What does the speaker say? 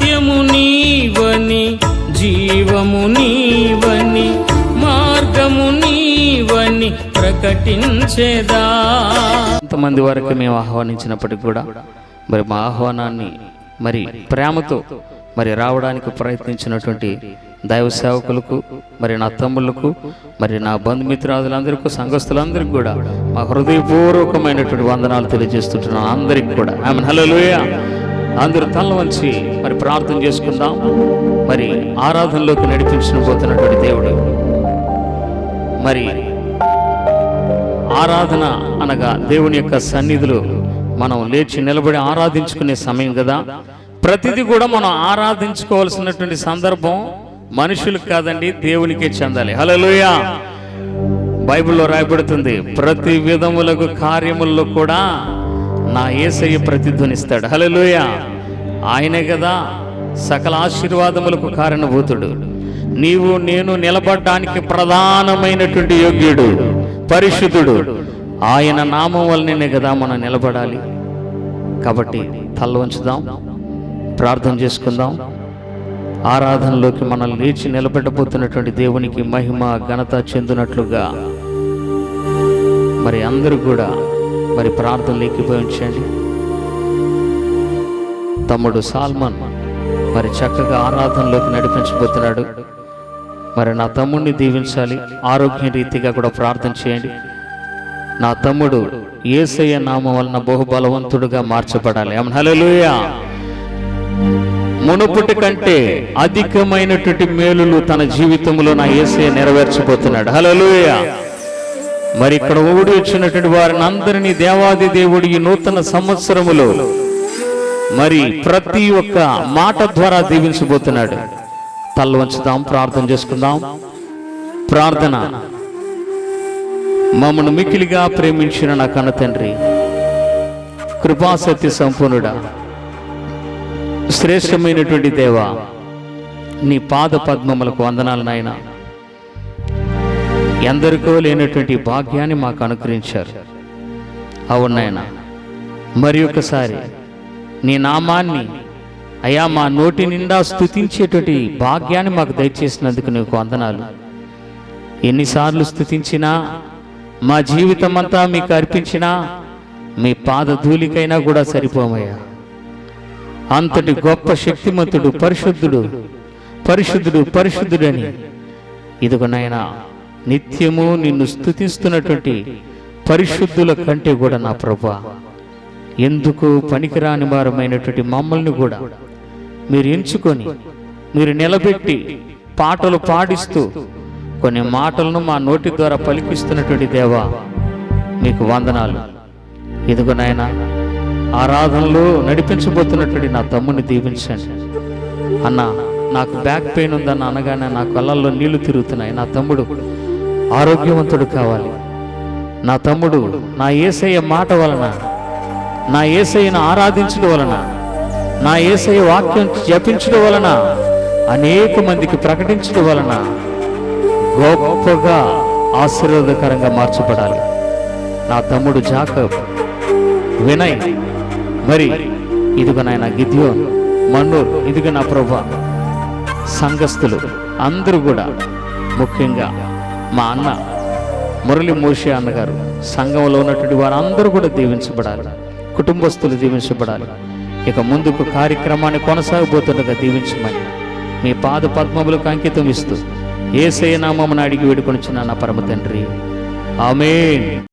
సత్యము నీవని జీవము నీవని మార్గము నీవని ప్రకటించేదా? కొంతమంది వరకు మేము ఆహ్వానించినప్పటికి కూడా మరి మా ఆహ్వానాన్ని మరి ప్రేమతో మరి రావడానికి ప్రయత్నించినటువంటి దైవ సేవకులకు మరి నా తమ్ములకు మరి నా బంధుమిత్రాదులందరికీ సంఘస్థులందరికీ కూడా మా హృదయపూర్వకమైనటువంటి వందనాలు తెలియజేస్తుంటున్నాను అందరికి కూడా. ఆమె హలోయ అందరూ తల వంచి మరి ప్రార్థన చేసుకుందాం. మరి ఆరాధనలోకి నడిపించిన పోతున్నటువంటి దేవుడు. మరి ఆరాధన అనగా దేవుని యొక్క సన్నిధిలో మనం లేచి నిలబడి ఆరాధించుకునే సమయం కదా. ప్రతిదీ కూడా మనం ఆరాధించుకోవాల్సినటువంటి సందర్భం మనుషులకు కాదండి దేవునికే చెందాలి. హలోయా బైబిల్లో రాయబడుతుంది ప్రతి విధములకు కార్యముల్లో కూడా నా ఏసయ్య ప్రతిధ్వనిస్తాడు. హలోయా ఆయనే కదా సకల ఆశీర్వాదములకు కారణభూతుడు. నీవు నేను నిలబడడానికి ప్రధానమైనటువంటి యోగ్యుడు పరిశుద్ధుడు. ఆయన నామం వల్లనే కదా మనం నిలబడాలి. కాబట్టి తల ప్రార్థన చేసుకుందాం. ఆరాధనలోకి మనం లేచి నిలబెట్టబోతున్నటువంటి దేవునికి మహిమ ఘనత చెందినట్లుగా మరి అందరూ కూడా మరి ప్రార్థనలు ఎక్కిపోయించండి తమ్ముడు సాల్మన్ మరి చక్కగా ఆరాధనలోకి నడిపించబోతున్నాడు. మరి నా తమ్ముడిని దీవించాలి ఆరోగ్య రీతిగా కూడా ప్రార్థన చేయండి. నా తమ్ముడు ఏసయ్య నామం వలన బహుబలవంతుడుగా మార్చబడాలి. ఆమె మునుపుటి కంటే అధికమైనటువంటి మేలులు తన జీవితంలో నా ఏసయ్య నెరవేర్చబోతున్నాడు. హల్లెలూయా. మరి ఇక్కడ ఓడి వచ్చినటువంటి వారిని అందరినీ దేవాది దేవుడి ఈ నూతన సంవత్సరములో మరి ప్రతి ఒక్క మాట ద్వారా దీవించబోతున్నాడు. తల్ల వంచుదాం ప్రార్థన చేసుకుందాం. ప్రార్థన. మమ్మను మికిలిగా ప్రేమించిన నా కన్న తండ్రి కృపాసత్య సంపూర్ణుడా శ్రేష్టమైనటువంటి దేవ నీ పాద పద్మములకు వందనాలు నాయన. ఎందరికో లేనటువంటి భాగ్యాన్ని మాకు అనుగ్రహించారు. అవును మరి ఒకసారి నీ నామాన్ని అయా మా నోటి నిండా స్థుతించేటువంటి భాగ్యాన్ని మాకు దయచేసినందుకు నీకు వందనాలు. ఎన్నిసార్లు స్థుతించినా మా జీవితం అంతా మీకు అర్పించినా మీ పాద ధూళికైనా కూడా సరిపోమయ్యా. అంతటి గొప్ప శక్తిమంతుడు పరిశుద్ధుడు పరిశుద్ధుడు పరిశుద్ధుడని ఇదిగో నాయనా నిత్యము నిన్ను స్థుతిస్తున్నటువంటి పరిశుద్ధుల కంటే కూడా నా ప్రభా. ఎందుకు పనికిరాని వారమైనటువంటి మమ్మల్ని కూడా మీరు ఎంచుకొని మీరు నిలబెట్టి పాటలు పాడిస్తూ కొన్ని మాటలను మా నోటి ద్వారా పలికిస్తున్నటువంటి దేవా మీకు వందనాలు. ఇదిగో నాయన ఆరాధనలో నడిపించబోతున్నటువంటి నా తమ్ముని దీవించండి. అన్న నాకు బ్యాక్ పెయిన్ ఉందన్న అనగానే నా కళ్ళల్లో నీళ్ళు తిరుగుతున్నాయి. నా తమ్ముడు ఆరోగ్యవంతుడు కావాలి. నా తమ్ముడు నా ఏసయ్య మాట వలన నా ఏసయ్యను ఆరాధించడం వలన నా ఏసయ్య వాక్యం జపించడం వలన అనేక మందికి ప్రకటించడం వలన గొప్పగా ఆశీర్వాదకరంగా మార్చబడాలి. నా తమ్ముడు జాకబ్ వినయ్ మరి ఇదిగో నాయన గిద్యో మన్నూర్ ఇదిగో నా ప్రభా సంఘస్థులు అందరూ కూడా ముఖ్యంగా మా అన్న మురళి మోషే అన్నగారు సంఘంలో ఉన్నటువంటి వారందరూ కూడా దీవించబడాలి. కుటుంబస్తులు దీవించబడాలి. ఇక ముందుకు కార్యక్రమాన్ని కొనసాగబోతుండగా దీవించమని మీ పాద పద్మములకు అంకితం ఇస్తూ ఏ నామమును అడిగి వేడుకొనిచున్న నా పరమ తండ్రి. ఆమె